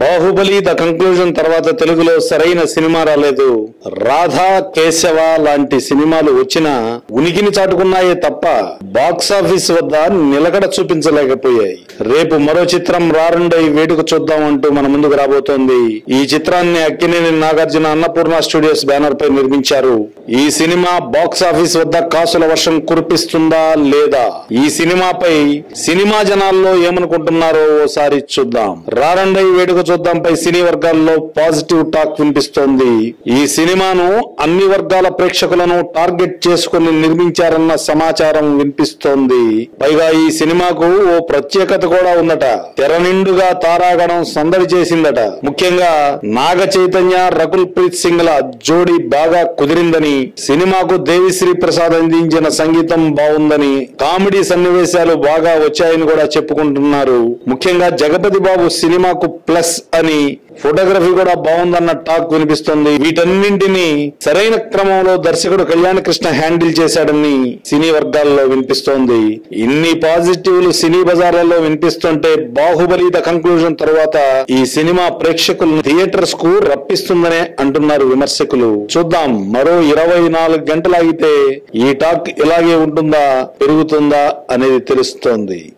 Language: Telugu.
బాహుబలి ద కంక్లూజన్ తర్వాత తెలుగులో సరైన సినిమా రాలేదు. రాధా కేశవ లాంటి సినిమాలు వచ్చినా ఉనికిని చాటుకున్నాయే తప్ప బాక్సాఫీస్ వద్ద నిలకడ చూపించలేకపోయాయి. రేపు మరో చిత్రం రారండై వేడుక చూద్దామంటూ మన ముందుకు రాబోతోంది. ఈ చిత్రాన్ని అక్కినేని నాగార్జున అన్నపూర్ణ స్టూడియోస్ బ్యానర్ పై నిర్మించారు. ఈ సినిమా బాక్స్ ఆఫీస్ వద్ద కాసుల వర్షం కురిపిస్తుందా లేదా? ఈ సినిమాపై సినిమా జనాల్లో ఏమనుకుంటున్నారో ఓసారి చూద్దాం. రారండై వేడుక చూద్దాం పై సినీ వర్గాల్లో పాజిటివ్ టాక్ వినిపిస్తోంది. ఈ సినిమాను అన్ని వర్గాల ప్రేక్షకులను టార్గెట్ చేసుకుని నిర్మించారన్న సమాచారం వినిపిస్తోంది. పైగా ఈ సినిమాకు ఓ ప్రత్యేకత కూడా ఉందట. తెర నిండుగా తారాగణం సందడి చేసిందట. ముఖ్యంగా నాగ చైతన్య రకుల్ ప్రీత్ సింగ్ ల జోడీ బాగా కుదిరిందని సినిమాకు దేవిశ్రీ ప్రసాద్ అందించిన సంగీతం బాగుందని కామెడీ సన్నివేశాలు బాగా వచ్చాయని కూడా చెప్పుకుంటున్నారు. ముఖ్యంగా జగపతి బాబు సినిమాకు ప్లస్ అని ఫోటోగ్రఫీ కూడా బాగుందన్న టాక్ వినిపిస్తుంది. వీటన్నింటినీ సరైన క్రమంలో దర్శకుడు కళ్యాణ కృష్ణ హ్యాండిల్ చేశాడని సినీ వర్గాల్లో వినిపిస్తోంది. ఇన్ని పాజిటివ్లు సినీ బజార్లలో వినిపిస్తుంటే బాహుబలి ద కంక్లూజన్ తర్వాత ఈ సినిమా ప్రేక్షకులను థియేటర్స్కు రప్పిస్తుందనే అంటున్నారు విమర్శకులు. చూద్దాం మరో ఇరవై నాలుగు గంటలాగితే ఈ టాక్ ఇలాగే ఉంటుందా పెరుగుతుందా అనేది తెలుస్తోంది.